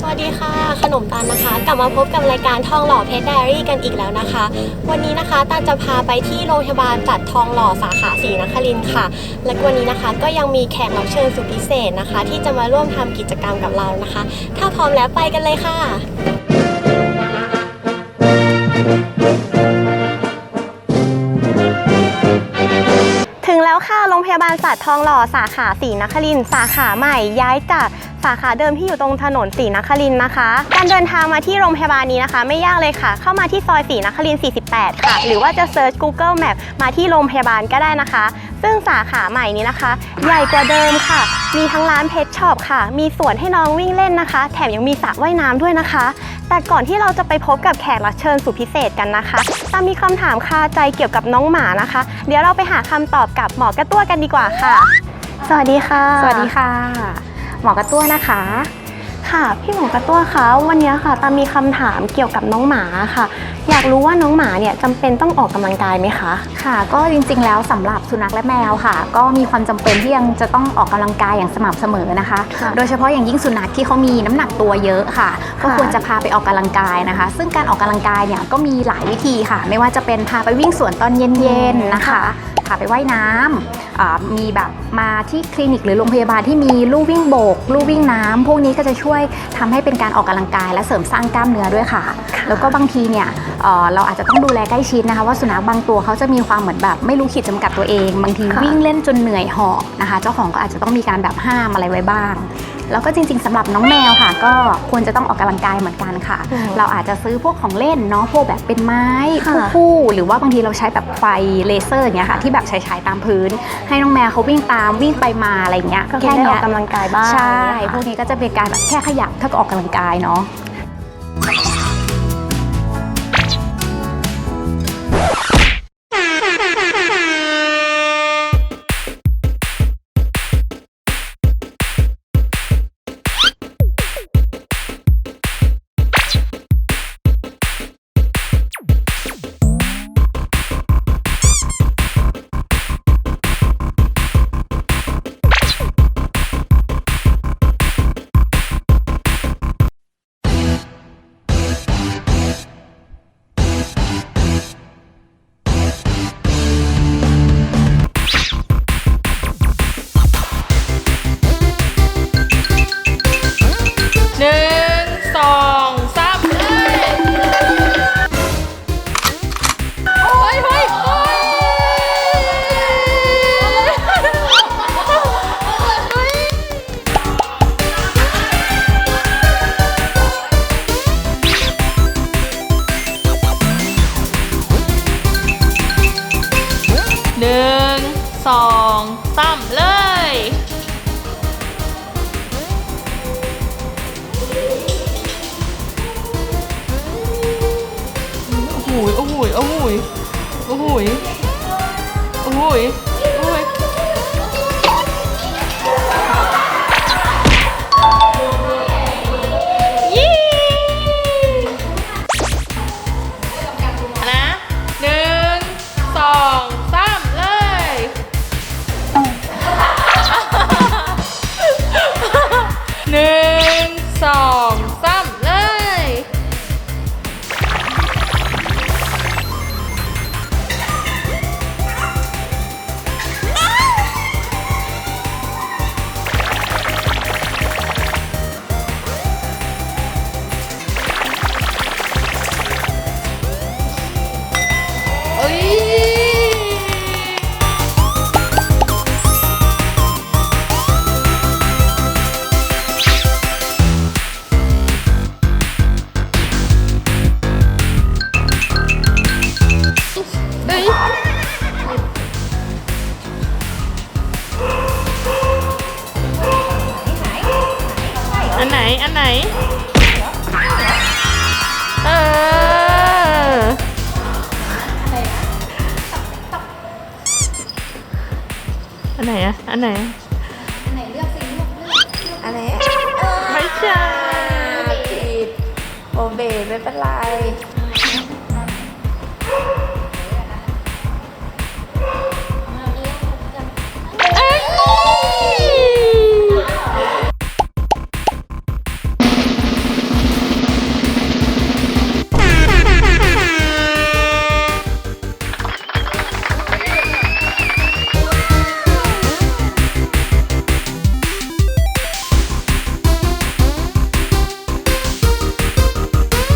สวัสดีค่ะ ขนมตาลนะคะ กลับมาพบกับรายการทองหล่อเพชรไดอารี่กันอีกแล้วนะคะ วันนี้นะคะตาลจะพาไปที่โรงพยาบาลจัดทองหล่อสาขาศรีนครินทร์ค่ะ และวันนี้นะคะก็ยังมีแขกรับเชิญสุดพิเศษนะคะ ที่จะมาร่วมทำกิจกรรมกับเรานะคะ ถ้าพร้อมแล้วไปกันเลยค่ะ แล้วค่ะ โรงพยาบาลสัตว์ทองหล่อสาขาศรีนครินทร์สาขาใหม่ย้ายจากสาขาเดิมที่อยู่ตรงถนนศรีนครินทร์นะคะ การเดินทางมาที่โรงพยาบาลนี้นะคะ ไม่ยากเลยค่ะ เข้ามาที่ซอยศรีนครินทร์48 ค่ะ หรือว่าจะเซิร์ช Google Map มาที่โรงพยาบาลก็ได้นะคะ ซึ่งสาขาใหม่นี้นะคะ ใหญ่กว่าเดิมค่ะ มีทั้งร้านเพชรช็อปค่ะ มีสวนให้น้องวิ่งเล่นนะคะ แถมยังมีสระว่ายน้ำด้วยนะคะ แต่ก่อนที่เราจะไปพบกับแขกรับเชิญสุดพิเศษกันนะคะตามมีคำถามคาใจเกี่ยวกับน้องหมานะคะ เดี๋ยวเราไปหาคำตอบกับหมอกระตั้วกันดีกว่าค่ะ สวัสดีค่ะ สวัสดีค่ะ หมอกระตั้วนะคะ ค่ะ พี่หมอกระตั้วคะวันนี้ค่ะตามมีคำถามเกี่ยวกับน้องหมาค่ะ อยากรู้ว่าน้องหมาเนี่ยจำเป็นต้องออกกำลังกายไหมคะ ค่ะ ก็จริงๆ แล้วสำหรับสุนัขและแมวค่ะ ก็มีความจำเป็นที่ยังจะต้องออกกำลังกายอย่างสม่ำเสมอนะคะ ค่ะโดยเฉพาะอย่างยิ่งสุนัขที่เขามีน้ำหนักตัวเยอะค่ะ ก็ค่ะ ควรจะพาไปออกกำลังกายนะคะ ซึ่งการออกกำลังกายเนี่ยก็มีหลายวิธีค่ะ ไม่ว่าจะเป็นพาไปวิ่งสวนตอนเย็นๆนะคะ พาไปว่ายน้ำอ่ามีแบบมาที่คลินิกหรือโรงพยาบาลที่มีลู่วิ่งโบกลู่วิ่งน้ำพวกนี้ก็จะช่วยทำให้เป็นการออกกำลังกาย และเสริมสร้างกล้ามเนื้อด้วยค่ะ แล้วก็บางทีเนี่ยเอ่อเราอาจจะต้องดูแลใกล้ชิดนะคะว่าสุนัขบางตัวเขาจะมีความเหมือนแบบไม่รู้ขีดจำกัดตัวเอง บางทีค่ะวิ่งเล่นจนเหนื่อยหอบนะคะ เจ้าของก็อาจจะต้องมีการแบบห้ามอะไรไว้บ้าง แล้วก็จริง ๆสำหรับน้องแมวค่ะ ก็ควรจะต้องออกกำลังกายเหมือนกันค่ะอืมเราอาจจะซื้อพวกของเล่นเนาะพวกแบบเป็นไม้ค่ะคู่ๆหรือว่าบางทีเราใช้แบบไฟเลเซอร์อย่างเงี้ยค่ะที่แบบฉายๆตามพื้น ให้น้องแมวเขาวิ่งตามวิ่งไปมาอะไรอย่างเงี้ยก็แค่ได้ออกกำลังกายบ้างใช่เนี่ยค่ะพวกนี้ก็จะเป็นการแบบแค่ขยับเท่ากับออกกำลังกายเนาะ สองสามเลยโอ้โหยโอ้โหยโอ้โหยโอ้โหยโอ้โห อันไหน อันไหน เออ อันไหนอะอันไหน อันไหนไม่ใช่ผิดโอเบไม่เป็นไร